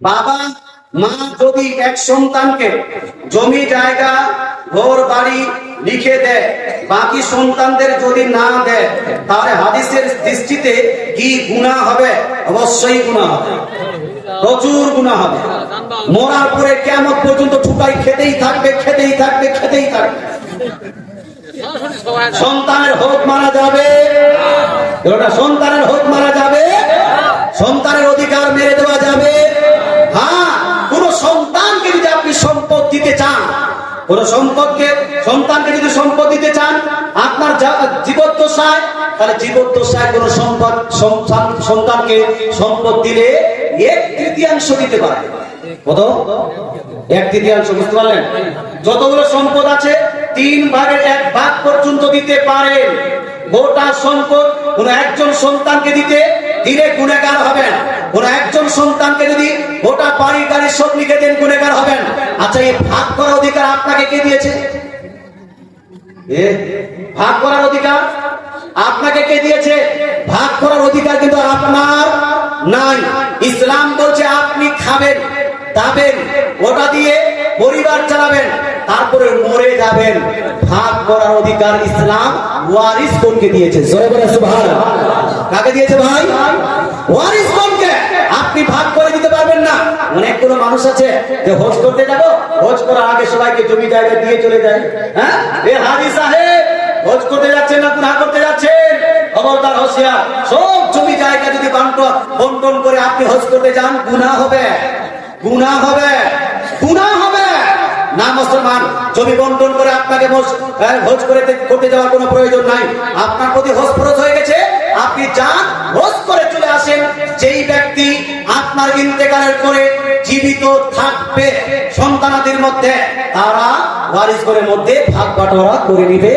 বাবা, মা যদি এক সন্তানকে জমি, জায়গা, ঘর, বাড়ি লিখে দেয়, বাকি সন্তানদের যদি না দেয়, তাহলে হাদিসের দৃষ্টিতে কি গুণা হবে? অবশ্যই গুণা হবে। প্রচুর গুণা হবে। মরার পরে কেমন পর্যন্ত ঠুকাই খেতেই থাকবে খেতেই থাকবে খেতেই থাকবে। সন্তানের হোক মারা যাবে। সন্তানের হোক মারা যাবে। সন্তানের কোন সম্পদকে, সন্তানকে যদি সম্পদ দিতে চান, আপনার জীবদ্দশায়, তাহলে জীবদ্দশায় কোন সম্পদ, সন্তান- সন্তানকে সম্পদ দিলে এক তৃতীয়াংশ দিতে পারে। কত? এক তৃতীয়াংশ, বুঝতে পারলেন? যতগুলো সম্পদ আছে, তিন ভাগের এক ভাগ পর্যন্ত দিতে পারেন। গোটা সম্পদ কোন একজন সন্তানকে দিতে দিলে হবে হবেন কোন একজন সন্তানকে যদি গোটা বাড়ি গাড়ি সব লিখে দেন, গুণেগার হবেন। আচ্ছা এই ভাগ করার অধিকার আপনাকে কে দিয়েছে? ভাগ করার অধিকার আপনাকে কে দিয়েছে? ভাগ করার অধিকার কিন্তু আপনার নাই। ইসলাম বলছে, আপনি খাবেন, দাবেন, ওটা দিয়ে পরিবার চালাবেন, তারপরে মরে যাবেন। ভাগ করার অধিকার ইসলাম ওয়ারিস কোনকে দিয়েছে? জোরে বলে সুবহানাল্লাহ। কাকে দিয়েছে ভাই? মানুষ আছে যে হোজ করতে যাব, হোজ করার আগে সবাইকে জমি জায়গা দিয়ে চলে যায়। হ্যাঁ? এ হাজি সাহেব, হোজ করতে যাচ্ছেন না, গুনাহ করতে যাচ্ছেন? খবরদার হোসিয়ার সব জমি জায়গা যদি বান্টন, বন্টন করে আপনি হোজ করতে যান, গুনাহ হবে। গুনাহ হবে। গুনাহ হবে। না মুসলমান, জমি বন্টন করে আপনাকে হোজ করে করতে যাওয়ার কোনো প্রয়োজন নাই। আপনার প্রতি হোজ ফরজ হয়ে গেছে। আপনি যান, হোজ করে চলে আসেন। যেই ব্যক্তি আপনার ইন্তেকালের পরে জীবিত থাকবে সন্তানাদের মধ্যে তারা ওয়ারিস করে মধ্যে ভাগ বাটোয়ারা করে নিবে।